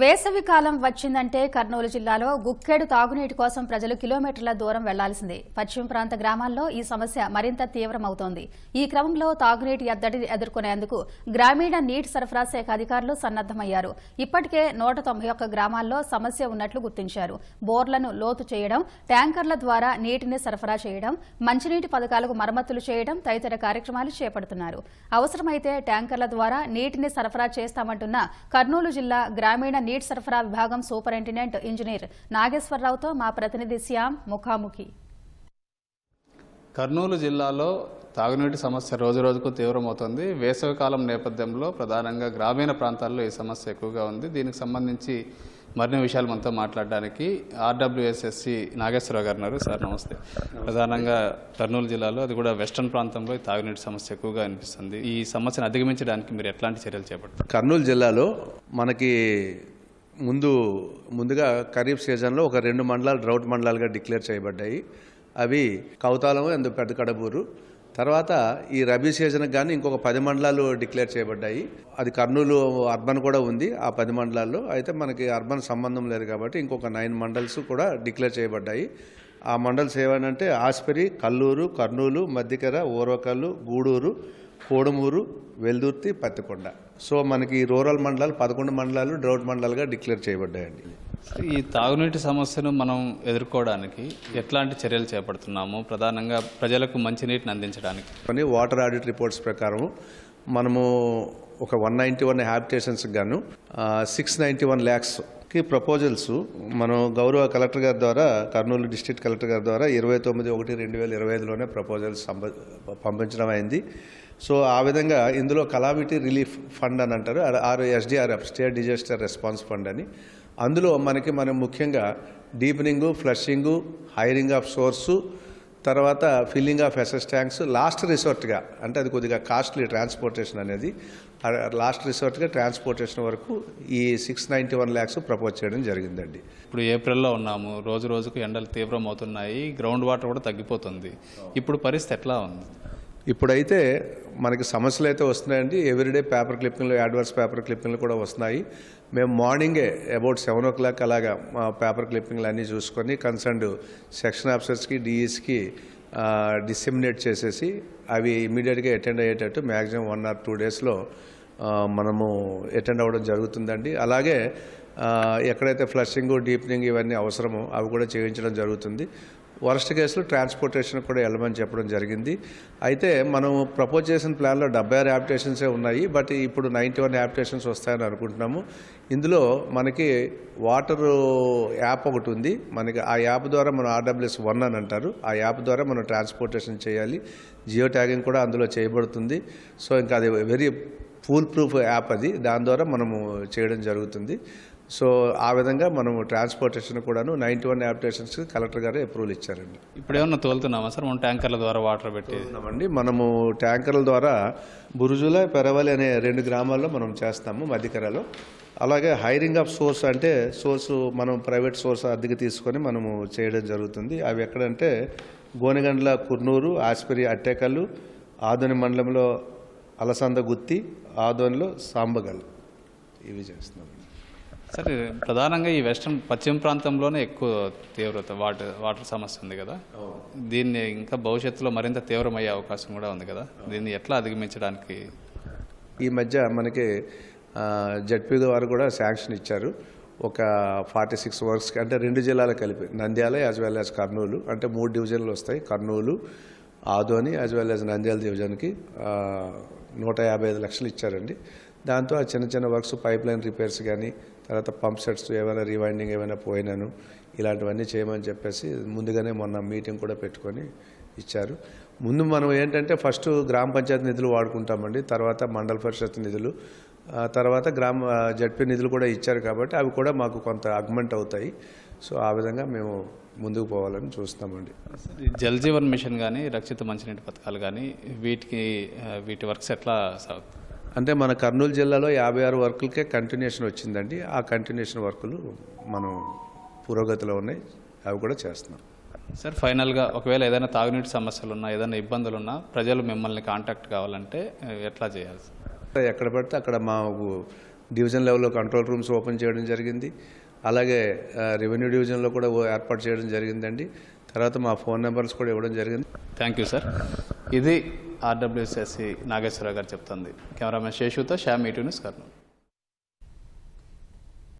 వేసవి కాలం వచ్చిందంటే కర్నూలు జిల్లాలో గుక్కేడు తాగునీటి కోసం ప్రజలు కిలోమీటర్ల దూరం వెళ్ళాల్సిందే. పశ్చిమ ప్రాంత గ్రామాల్లో ఈ సమస్య మరింత తీవ్రమవుతోంది. ఈ క్రమంలో తాగునీటి ఎద్దడిని ఎదుర్కొనేందుకు గ్రామీణ నీటి సరఫరా శాఖ అధికారులు సన్నద్దమయ్యారు ఇప్పటికే నూట తొంభై ఒక్క గ్రామాల్లో సమస్య ఉన్నట్లు గుర్తించారు. బోర్లను లోతు చేయడం ట్యాంకర్ల ద్వారా నీటిని సరఫరా చేయడం మంచినీటి పథకాలకు మరమ్మతులు చేయడం తదితర కార్యక్రమాలు చేపడుతున్నారు. అవసరమైతే ట్యాంకర్ల ద్వారా నీటిని సరఫరా చేస్తామంటున్న కర్నూలు జిల్లా గ్రామీణ నీటి సరఫరా విభాగం సూపరింటెండెంట్ ఇంజనీర్ నాగేశ్వరరావుతో మా ప్రతినిధి శ్యామ్ ముఖాముఖి. కర్నూలు జిల్లాలో తాగునీటి సమస్య రోజు రోజుకు తీవ్రమవుతుంది వేసవికాలం నేపథ్యంలో ప్రధానంగా గ్రామీణ ప్రాంతాల్లో ఈ సమస్య ఎక్కువగా ఉంది. దీనికి సంబంధించి మరిన్ని విషయాలు మనతో మాట్లాడడానికి ఆర్డబ్ల్యూఎస్ఎస్సి నాగేశ్వరరావు గారు ఉన్నారు. సార్ నమస్తే. ప్రధానంగా కర్నూలు జిల్లాలో అది కూడా వెస్టర్న్ ప్రాంతంలో ఈ తాగునీటి సమస్య ఎక్కువగా అనిపిస్తుంది. ఈ సమస్యను అధిగమించడానికి మీరు ఎట్లాంటి చర్యలు చేపడతారు కర్నూలు జిల్లాలో మనకి ముందు ముందుగా ఖరీఫ్ సీజన్లో ఒక రెండు మండలాలు డ్రౌట్ మండలాలుగా డిక్లేర్ చేయబడ్డాయి. అవి కౌతాలం అందు పెద్ద కడబూరు. తర్వాత ఈ రబీ సీజన్కి కానీ ఇంకొక పది మండలాలు డిక్లేర్ చేయబడ్డాయి. అది కర్నూలు అర్బన్ కూడా ఉంది ఆ పది మండలాల్లో. అయితే మనకి అర్బన్ సంబంధం లేదు కాబట్టి ఇంకొక నైన్ మండల్స్ కూడా డిక్లేర్ చేయబడ్డాయి. ఆ మండల్స్ ఏమనంటే ఆస్పరి కల్లూరు కర్నూలు మధ్యకెర ఓరవకల్లు గూడూరు కోడుమూరు వెల్దుర్తి పత్తికొండ సో మనకి రూరల్ మండలాలు పదకొండు మండలాలు డ్రౌట్ మండలాలుగా డిక్లేర్ చేయబడ్డాయండి. ఈ తాగునీటి సమస్యను మనం ఎదుర్కోవడానికి ఎట్లాంటి చర్యలు చేపడుతున్నాము? ప్రధానంగా ప్రజలకు మంచినీటిని అందించడానికి. కొన్ని వాటర్ ఆడిట్ రిపోర్ట్స్ ప్రకారం మనము ఒక వన్ నైంటీ వన్ హ్యాబిటేషన్స్ గాను సిక్స్ నైంటీ వన్ ల్యాక్స్కి ప్రపోజల్స్ మనం గౌరవ కలెక్టర్ గారి ద్వారా కర్నూలు డిస్ట్రిక్ట్ కలెక్టర్ గారి ద్వారా ఇరవై తొమ్మిది ఒకటి రెండు వేల ఇరవై ఐదులోనే ప్రపోజల్స్ పంపించడం అయింది. సో ఆ విధంగా ఇందులో కలామిటీ రిలీఫ్ ఫండ్ అని అంటారు. Or SDRF state disaster response fund అని. అందులో మనకి మనం ముఖ్యంగా deepening flushing hiring of source తర్వాత filling of SS tanks last రిసార్ట్గా అంటే అది కొద్దిగా కాస్ట్లీ ట్రాన్స్పోర్టేషన్ అనేది లాస్ట్ రిసార్ట్గా ట్రాన్స్పోర్టేషన్ వరకు ఈ six ninety one lakhs propose చేయడం జరిగిందండి. ఇప్పుడు ఏప్రిల్లో ఉన్నాము. రోజు రోజుకు ఎండలు తీవ్రమవుతున్నాయి. గ్రౌండ్ వాటర్ కూడా తగ్గిపోతుంది. ఇప్పుడు పరిస్థితి ఎట్లా ఉంది? ఇప్పుడైతే మనకి సమస్యలు అయితే వస్తున్నాయండి. ఎవ్రీడే పేపర్ క్లిప్పింగ్లు అడ్వాన్స్ పేపర్ క్లిప్పింగ్లు కూడా వస్తున్నాయి. మేము మార్నింగే అబౌట్ సెవెన్ ఓ క్లాక్ అలాగా మా పేపర్ క్లిప్పింగ్లు అన్నీ చూసుకొని కన్సర్న్డ్ సెక్షన్ ఆఫీసర్స్కి డిఈస్కి డిస్సిమినేట్ చేసేసి అవి ఇమీడియట్గా అటెండ్ అయ్యేటట్టు మ్యాక్సిమం వన్ ఆర్ టూ డేస్లో మనము అటెండ్ అవ్వడం జరుగుతుందండి. అలాగే ఎక్కడైతే ఫ్లషింగ్ డీప్నింగ్ ఇవన్నీ అవసరమో అవి కూడా చేయించడం జరుగుతుంది. వరస్ట్ కేసులో ట్రాన్స్పోర్టేషన్ కూడా వెళ్ళమని చెప్పడం జరిగింది. అయితే మనం ప్రపోజ్ చేసిన ప్లాన్లో డెబ్బై ఆరు యాప్టేషన్సే ఉన్నాయి. బట్ ఇప్పుడు నైంటీ వన్ యాప్టేషన్స్ వస్తాయని అనుకుంటున్నాము. ఇందులో మనకి వాటర్ యాప్ ఒకటి ఉంది. మనకి ఆ యాప్ ద్వారా మనం ఆర్డబ్ల్యూఎస్ వన్ అని అంటారు. ఆ యాప్ ద్వారా మనం ట్రాన్స్పోర్టేషన్ చేయాలి. జియో ట్యాగింగ్ కూడా అందులో చేయబడుతుంది. సో ఇంకా అది వెరీ ఫూల్ ప్రూఫ్ యాప్ అది. దాని ద్వారా మనము చేయడం జరుగుతుంది. సో ఆ విధంగా మనము ట్రాన్స్పోర్టేషన్ కూడాను నైంటీ వన్ యాప్టేషన్స్ కలెక్టర్ గారు అప్రూవల్ ఇచ్చారండి. ఇప్పుడు ఏమన్నా తోలుతున్నామా సార్? మనం ట్యాంకర్ల ద్వారా వాటర్ పెట్టి. ఉన్నామండి మనము ట్యాంకర్ల ద్వారా బురుజుల పెరవలి అనే రెండు గ్రామాల్లో మనం చేస్తాము మధ్యకరలో. అలాగే హైరింగ్ ఆఫ్ సోర్స్ అంటే సోర్స్ మనం ప్రైవేట్ సోర్స్ అద్దెకి తీసుకొని మనము చేయడం జరుగుతుంది. అవి ఎక్కడంటే గోనెగండ్ల కుర్నూరు ఆస్పిరి అట్టేకల్లు ఆదోని మండలంలో అలసంద గుత్తి ఆదోనిలో సాంబగల్. ఇవి చేస్తున్నాం. సరే ప్రధానంగా ఈ వెస్ట్రన్ పశ్చిమ ప్రాంతంలోనే ఎక్కువ తీవ్రత వాటర్ వాటర్ సమస్య ఉంది కదా. దీన్ని ఇంకా భవిష్యత్తులో మరింత తీవ్రమయ్యే అవకాశం కూడా ఉంది కదా. దీన్ని ఎట్లా అధిగమించడానికి? ఈ మధ్య మనకి జడ్పీ వారు కూడా శాంక్షన్ ఇచ్చారు. ఒక ఫార్టీ సిక్స్ వర్క్స్కి అంటే రెండు జిల్లాలు కలిపి Nandyal as well as Kurnool అంటే మూడు డివిజన్లు వస్తాయి. Kurnool Adoni as well as Nandyal డివిజన్కి నూట యాభై ఐదు లక్షలు ఇచ్చారండి. దాంతో ఆ చిన్న చిన్న వర్క్స్ పైప్ లైన్ రిపేర్స్ కానీ తర్వాత పంప్ సెట్స్ ఏమైనా రివైండింగ్ ఏమైనా పోయినాను ఇలాంటివన్నీ చేయమని చెప్పేసి ముందుగానే మొన్న మీటింగ్ కూడా పెట్టుకొని ఇచ్చారు. ముందు మనం ఏంటంటే ఫస్ట్ గ్రామ పంచాయతీ నిధులు వాడుకుంటామండి తర్వాత మండల పరిషత్ నిధులు తర్వాత గ్రామ జడ్పీ నిధులు కూడా ఇచ్చారు కాబట్టి అవి కూడా మాకు కొంత అగ్మెంట్ అవుతాయి. సో ఆ విధంగా మేము ముందుకు పోవాలని చూస్తామండి జల్ జీవన్ మిషన్ కానీ రక్షిత మంచినీటి పథకాలు కానీ వీటికి వీటి వర్క్స్ ఎట్లా సాగుతాయి అంటే మన కర్నూలు జిల్లాలో యాభై ఆరు వర్కులకే కంటిన్యూషన్ వచ్చిందండి. ఆ కంటిన్యూషన్ వర్కులు మనం పురోగతిలో ఉన్నాయి. అవి కూడా చేస్తున్నాం. సార్ ఫైనల్గా ఒకవేళ ఏదైనా తాగునీటి సమస్యలు ఉన్నా ఏదైనా ఇబ్బందులు ఉన్నా ప్రజలు మిమ్మల్ని కాంటాక్ట్ కావాలంటే ఎట్లా చేయాలి ఎక్కడ పడితే అక్కడ మాకు డివిజన్ లెవెల్లో కంట్రోల్ రూమ్స్ ఓపెన్ చేయడం జరిగింది. అలాగే రెవెన్యూ డివిజన్లో కూడా ఏర్పాటు చేయడం జరిగిందండి. తర్వాత మా ఫోన్ నెంబర్స్ కూడా ఇవ్వడం జరిగింది. థ్యాంక్ యూ సార్ ఇది ఆర్డబ్ల్యూఎస్ఎస్సి నాగేశ్వరరావు గారు చెప్తుంది. Cameraman శేషుతో Shyam E two news Kurnool.